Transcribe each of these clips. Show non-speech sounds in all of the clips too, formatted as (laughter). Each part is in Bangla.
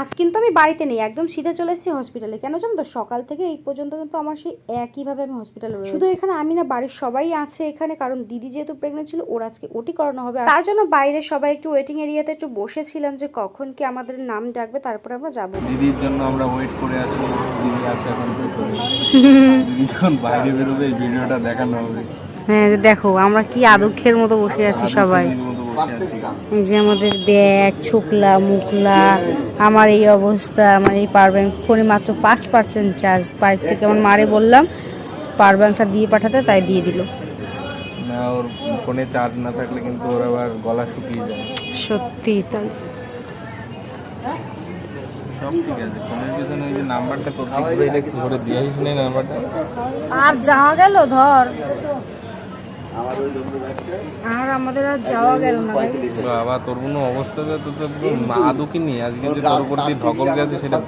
আজ কিন্তু আমি বাড়িতে নেই একদম সিধে চলে এসেছি হসপিটালে কেন জানো তো? সকাল থেকে এই পর্যন্ত কিন্তু আমার সেই একইভাবে আমি হসপিটালে রয়েছি। শুধু এখানে আমি না বাড়ির সবাই আছে এখানে কারণ দিদি যেহেতু প্রেগনেন্ট ছিল ওর আজকে ওটি করানো হবে। আর তার জন্য বাইরে সবাই একটু ওয়েটিং এরিয়াতে একটু বসেছিলাম যে কখন কি আমাদের নাম ডাকবে তারপর আমরা যাব। দিদির জন্য আমরা ওয়েট করে আছি দিদি আছে এখন (laughs) দিদি যখন বাইরে বেরোবে এই ভিডিওটা দেখানো হবে। হ্যাঁ দেখো আমরা কি আদক্ষের মতো বসে আছি সবাই। যে আমাদের ব্যাগ ছোকলা মুখলা আমার এই অবস্থা আমার এই পাওয়ার ব্যাংক ফোনে মাত্র পাঁচ পার্সেন্ট চার্জ বাড়ি থেকে আমার মারে বললাম পাওয়ার ব্যাংকটা দিয়ে পাঠাতে তাই দিয়ে দিল। না ওর ফোনে চার্জ না থাকলে কিন্তু ওর আবার গলা শুকিয়ে যায়। সত্যি তাই। আর যাওয়া গেল ধর। আর আমাদের আর যাওয়া গেল না বাবা তোর কোনো অবস্থাতে তো তোর নেই। আজকে যে তোর উপর দিয়ে ধকল গেছে সেটা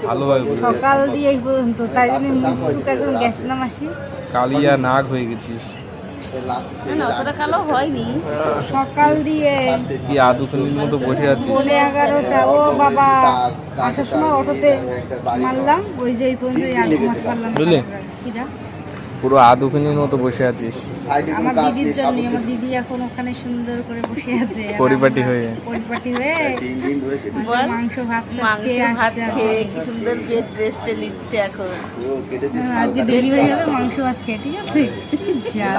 বুঝে যাচ্ছে। সকাল দিয়ে এই পর্যন্ত তাই জন্য মুখ টুক একদম গেছে। না কালিয়া নাগ হয়ে গেছিস। সকাল দিয়ে কি আদুখানির মতো বসে আছিস। পৌনে এগারোটা ও বাবা আসার সময় অটোতে মারলাম ওই যে এই পর্যন্ত আর ঘুমাতে পারলাম না। বুঝলি? পুরো আদুখানির মতো বসে আছিস। আমার দিদির জন্য আমার দিদি এখন ওখানে সুন্দর করে বসে আছে। (laughs) পরিপাটি হয়ে। পরিপাটি হয়ে মাংস ভাত মাংস খেয়ে ভাত খেয়ে কি সুন্দর বেড রেস্টে নিচ্ছে এখন। হ্যাঁ, আজকে ডেলিভারি হবে মাংস ভাত খেয়ে ঠিক আছে? যা।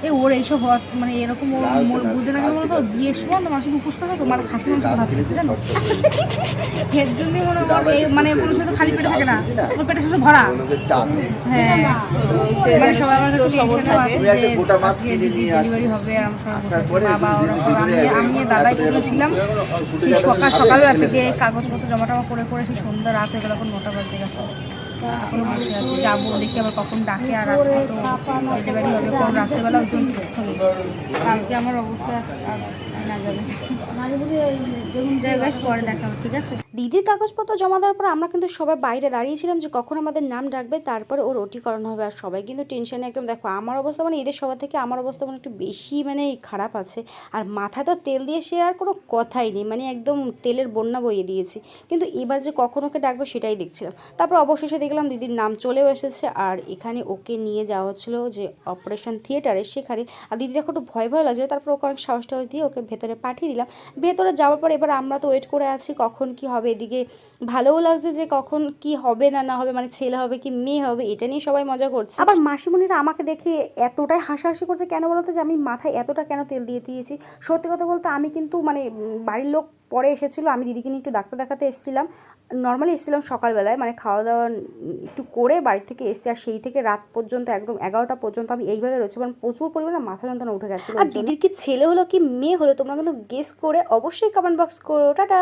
এ ওর এইসব মানে এরকম ওর বুঝে না বলতো? বিয়ের সময় তো মানুষ উপোস করে তো মানে খাসি মাংস ভাত খেয়েছে জানো? এর জন্যই মনে হয় মানে কোনো সময় তো খালি পেটে থাকে না। ওর পেটে শুধু ভরা। হ্যাঁ। মানে সবাই আমার যে আজকে দিদি ডেলিভারি হবে আর আমরা সবাই বাবা আমি আমি দাদাই করেছিলাম সেই সকাল সকালবেলা থেকে কাগজপত্র জমা টমা করে করে সেই সন্ধ্যা রাত হয়ে গেল এখন নটা বাজতে গেছে। এখনও বসে আছি যাব দেখি আবার কখন ডাকে আর আজকে তো ডেলিভারি হবে। কোন রাত্রেবেলা কিচ্ছু কালকে আমার অবস্থা না যাবে গাছ পরে দেখা হবে ঠিক আছে? দিদির কাগজপত্র জমা দেওয়ার পর আমরা কিন্তু সবাই বাইরে দাঁড়িয়েছিলাম যে কখন আমাদের নাম ডাকবে, তারপরে ওর ওটি করানো হবে। আর সবাই কিন্তু টেনশনে একদম, দেখো, আমার অবস্থা মানে এদের সবার থেকে আমার অবস্থা মানে একটু বেশি মানে খারাপ আছে। আর মাথায় তো তেল দিয়ে সে আর কোনো কথাই নেই মানে একদম তেলের বন্যা বইয়ে দিয়েছি। কিন্তু এবার যে কখন ওকে ডাকবে সেটাই দেখছিলাম। তারপর অবশেষে দেখলাম দিদির নাম চলেও এসেছে আর এখানে ওকে নিয়ে যাওয়া হচ্ছিল যে অপারেশন থিয়েটারে সেখানে। আর দিদি দেখো একটু ভয় ভয় লাগছিল। তারপর ওকে অনেক সাহস দিয়ে ওকে ভেতরে পাঠিয়ে দিলাম। ভেতরে যাওয়ার পর এবার আমরা তো ওয়েট করে আছি কখন কি হবে। এদিকে ভালোও লাগছে যে কখন কি হবে না না হবে মানে ছেলে হবে কি মেয়ে হবে এটা নিয়ে সবাই মজা করছে। আবার মাসিমণিরা আমাকে দেখে এতটাই হাসাহাসি করছে কেন বলতো যে আমি মাথায় এতটা কেন তেল দিয়ে দিয়েছি? সত্যি কথা বলতে আমি কিন্তু মানে বাড়ির লোক পরে এসেছিল আমি দিদিকে নিয়ে একটু ডাক্তার দেখাতে এসেছিলাম। নর্মালি এসেছিলাম সকালবেলায় মানে খাওয়া দাওয়া একটু করে বাড়ি থেকে এসেছি আর সেই থেকে রাত পর্যন্ত একদম এগারোটা পর্যন্ত আমি এইভাবে রয়েছি কারণ প্রচুর পরিমাণে মাথা যন্ত্রণা উঠে গেছে আর দিদির কি ছেলে হলো কি মেয়ে হলো তোমরা কিন্তু গেস করে অবশ্যই কমেন্ট বক্স করো টাটা!